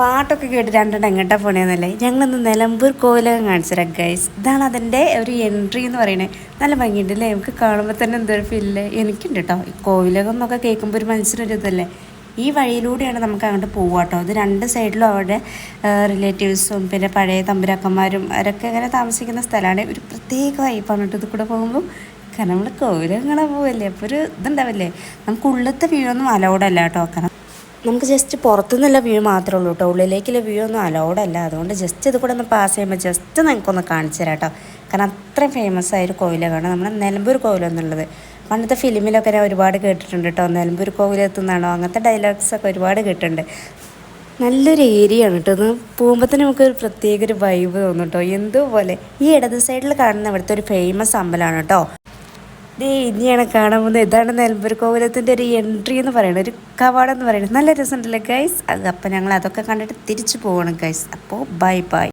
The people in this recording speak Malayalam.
പാട്ടൊക്കെ കേട്ട് രണ്ടെണ്ണം എങ്ങോട്ടാ പോണേന്നല്ലേ? ഞങ്ങളൊന്ന് നിലമ്പൂർ കോലകം കാണിച്ചു തരാം ഗൈസ് ഇതാണ് അതിന്റെ ഒരു എൻട്രി എന്ന് പറയുന്നത് നല്ല ഭംഗിയുണ്ട് അല്ലേ നമുക്ക് കാണുമ്പോൾ തന്നെ എന്തൊരു ഫീലില്ലേ എനിക്കുണ്ട് കേട്ടോ ഈ കോവിലകം എന്നൊക്കെ കേൾക്കുമ്പോൾ ഒരു മനസ്സിനൊരു ഇതല്ലേ? ഈ വഴിയിലൂടെയാണ് നമുക്ക് അങ്ങോട്ട് പോവുക കേട്ടോ ഇത് രണ്ട് സൈഡിലും അവിടെ റിലേറ്റീവ്സും പിന്നെ പഴയ തമ്പുരാക്കന്മാരും അവരൊക്കെ ഇങ്ങനെ താമസിക്കുന്ന സ്ഥലമാണ് ഒരു പ്രത്യേക വൈപ്പാണ് കേട്ടോ ഇത് കൂടെ പോകുമ്പോൾ കാരണം നമ്മൾ കാണാൻ പോവല്ലേ? അപ്പോൾ ഒരു ഇതുണ്ടാവില്ലേ? നമുക്ക് ഉള്ളത്തെ വ്യൂ ഒന്നും അലൗഡല്ല കേട്ടോ കാരണം നമുക്ക് ജസ്റ്റ് പുറത്തുനിന്നുള്ള വ്യൂ മാത്രമേ ഉള്ളൂ കേട്ടോ ഉള്ളിലേക്കുള്ള വ്യൂ ഒന്നും അലോഡ് അല്ല. അതുകൊണ്ട് ജസ്റ്റ് ഇത് കൂടെ ഒന്ന് പാസ് ചെയ്യുമ്പോൾ ജസ്റ്റ് നിങ്ങൾക്കൊന്ന് കാണിച്ചു തരാം കേട്ടോ കാരണം അത്രയും ഫേമസ് ആയൊരു കോവിലാണ് നമ്മുടെ നിലമ്പൂർ കോവിലെന്നുള്ളത് പണ്ടത്തെ ഫിലിമിലൊക്കെ ഞാൻ ഒരുപാട് കേട്ടിട്ടുണ്ട് കേട്ടോ നിലമ്പൂർ കോവിലെത്തുന്നാണോ അങ്ങനത്തെ ഡയലോഗ്സ് ഒക്കെ ഒരുപാട് കേട്ടിട്ടുണ്ട്. നല്ലൊരു ഏരിയ ആണ് കേട്ടോ ഒന്ന് പോകുമ്പോൾ തന്നെ നമുക്ക് ഒരു പ്രത്യേക ഒരു വൈബ് തോന്നും കേട്ടോ എന്തോ പോലെ ഈ ഇടത് സൈഡിൽ കാണുന്ന ഇവിടുത്തെ ഒരു ഫേമസ് അമ്പലമാണ് കേട്ടോ ദേ ഇനിയാണ് കാണാൻ പോകുന്നത്. ഇതാണ് നെൽമ്പൂർ കോവിലത്തിന്റെ ഒരു എൻട്രി എന്ന് പറയുന്നത്. ഒരു കവാടം എന്ന് പറയുന്നത്. നല്ല രസമുണ്ടല്ലേ ഗൈസ് അത് അപ്പം ഞങ്ങൾ അതൊക്കെ കണ്ടിട്ട് തിരിച്ചു പോകണം ഗൈസ് അപ്പോൾ ബൈ ബൈ